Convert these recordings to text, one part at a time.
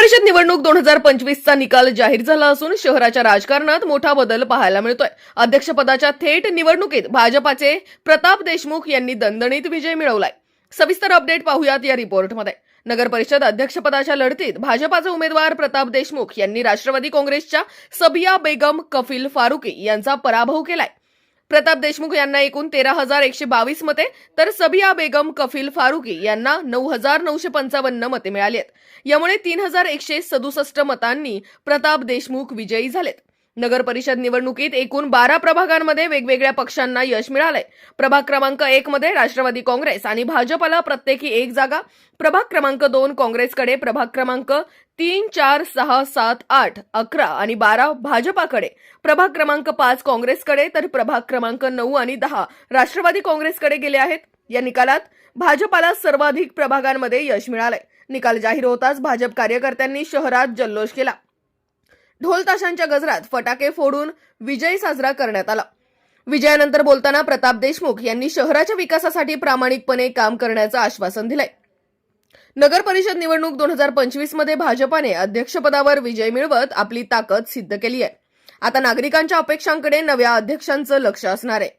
परिषद निवडणूक दोन हजार पंचवीसचा निकाल जाहीर झाला असून शहराच्या राजकारणात मोठा बदल पाहायला मिळतोय. अध्यक्षपदाच्या थेट निवडणुकीत भाजपाचे प्रताप देशमुख यांनी दणदणीत विजय मिळवलाय. सविस्तर अपडेट पाहूयात या रिपोर्टमध्ये. नगर परिषद अध्यक्षपदाच्या लढतीत भाजपाचे उमेदवार प्रताप देशमुख यांनी राष्ट्रवादी काँग्रेसच्या सबिया बेगम कफिल फारुकी यांचा पराभव केलाय. प्रताप देशमुख यांना एकूण तेरा हजार एकशे बावीस मते तर सबिया बेगम कफिल फारुकी यांना नऊ हजार नऊशे पंचावन्न मते मिळाली आहेत. यामुळे तीन हजार एकशे सदुसष्ट मतांनी प्रताप देशमुख विजयी झालेत. नगर परिषद निवडणुकीत एकूण बारा प्रभागांमध्ये वेगवेगळ्या पक्षांना यश मिळालंय. प्रभाग क्रमांक एक मध्ये राष्ट्रवादी काँग्रेस आणि भाजपला प्रत्येकी एक जागा. प्रभाग क्रमांक दोन काँग्रेसकडे प्रभाग क्रमांक तीन चार सहा सात आठ अकरा आणि बारा भाजपाकडे. प्रभाग क्रमांक पाच काँग्रेसकडे तर प्रभाग क्रमांक नऊ आणि दहा राष्ट्रवादी काँग्रेसकडे गेले आहेत. या निकालात भाजपाला सर्वाधिक प्रभागांमध्ये यश मिळालंय. निकाल जाहीर होताच भाजप कार्यकर्त्यांनी शहरात जल्लोष केला. ढोल ताशांच्या गजरात फटाके फोडून विजय साजरा करण्यात आला. विजयानंतर बोलताना प्रताप देशमुख यांनी शहराच्या विकासासाठी प्रामाणिकपणे काम करण्याचं आश्वासन दिलंय. नगर परिषद निवडणूक दोन हजार पंचवीसमध्ये भाजपाने अध्यक्षपदावर विजय मिळवत आपली ताकद सिद्ध केली आहे. आता नागरिकांच्या अपेक्षांकडे नव्या अध्यक्षांचं लक्ष असणार आहे.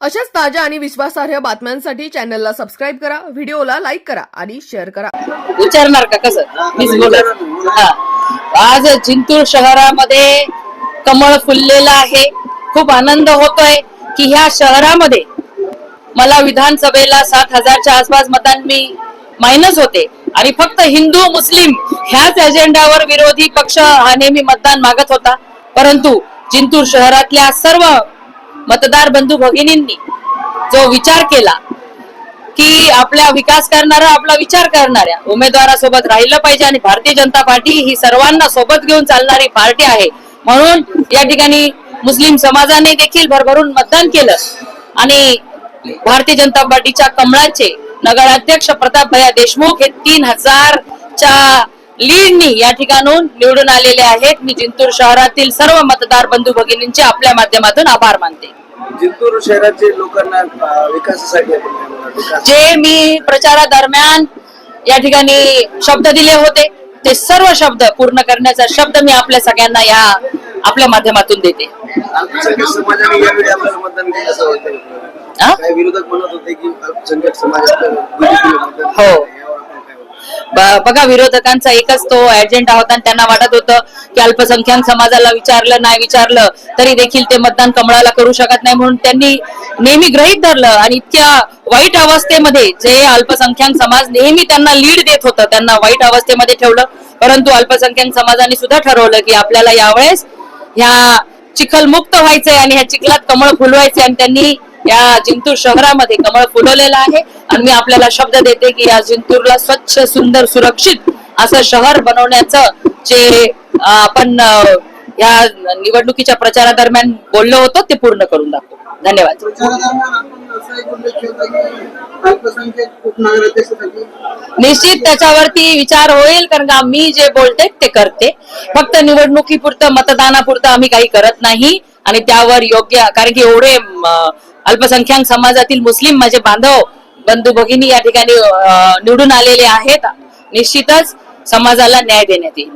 अशाच ताज्या आणि विश्वासार्ह बातम्यांसाठी चॅनलला सबस्क्राईब करा व्हिडिओला लाईक करा आणि शेअर करा. विचारणार का कसं? आज जिंतूर शहरामध्ये कमळ फुललेलं आहे. खूप आनंद होतोय की ह्या शहरामध्ये मला विधानसभेला सात हजारच्या आसपास मतांनी मायनस होते. आणि फक्त हिंदू मुस्लिम ह्याच एजेंडावर विरोधी पक्ष हा नेहमी मतदान मागत होता. परंतु जिंतूर शहरातल्या सर्व मतदार बंधू भगिनींनी जो विचार केला की आपला विकास करणारा आपला विचार करणाऱ्या उमेदवारासोबत राहिलं पाहिजे आणि भारतीय जनता पार्टी ही सर्वांना सोबत घेऊन चालणारी पार्टी आहे. म्हणून या ठिकाणी मुस्लिम समाजाने देखील भरभरून मतदान केलं. आणि भारतीय जनता पार्टीच्या कमळाचे नगराध्यक्ष प्रताप भैया देशमुख हे तीन हजारच्या लीडनी या ठिकाणून निवडून आलेले आहेत. मी जिंतूर शहरातील सर्व मतदार बंधू भगिनींचे आपल्या माध्यमातून आभार मानते. जिंतूर शहराचे लोकांना विकासासाठी जे मी प्रचारादरम्यान या ठिकाणी शब्द दिले होते ते सर्व शब्द पूर्ण करण्याचा शब्द मी आपल्या सगळ्यांना या आपल्या माध्यमातून देते. अल्पसंख्याक बघा विरोधकांचा एकच तो एजेंडा होता आणि त्यांना वाटत होतं की अल्पसंख्याक समाजाला विचारलं नाही विचारलं तरी देखील ते मतदान कमळाला करू शकत नाही म्हणून त्यांनी नेहमी ग्रहित धरलं आणि इतक्या वाईट अवस्थेमध्ये जे अल्पसंख्याक समाज नेहमी त्यांना लीड देत होतं त्यांना वाईट अवस्थेमध्ये ठेवलं. परंतु अल्पसंख्याक समाजाने सुद्धा ठरवलं की आपल्याला यावेळेस ह्या चिखल मुक्त व्हायचंय आणि ह्या चिखलात कमळ फुलवायचे आणि त्यांनी या जिंतूर शहरामध्ये कमळ फुलवलेलं आहे. आणि मी आपल्याला शब्द देते की या जिंतूरला स्वच्छ सुंदर सुरक्षित असं शहर बनवण्याचं जे आपण या निवडणुकीच्या प्रचारादरम्यान बोललो होतो ते पूर्ण करून दाखवू. धन्यवाद. निश्चित त्याच्यावरती विचार होईल कारण का मी जे बोलते ते करते. फक्त निवडणुकीपुरतं मतदानापुरतं आम्ही काही करत नाही. आणि त्यावर योग्य कारण की एवढे अल्पसंख्याक समाजातील मुस्लिम माझे बांधव बंधू भगिनी या ठिकाणी निवडून आलेले आहेत. निश्चितच समाजाला न्याय देण्यात येईल.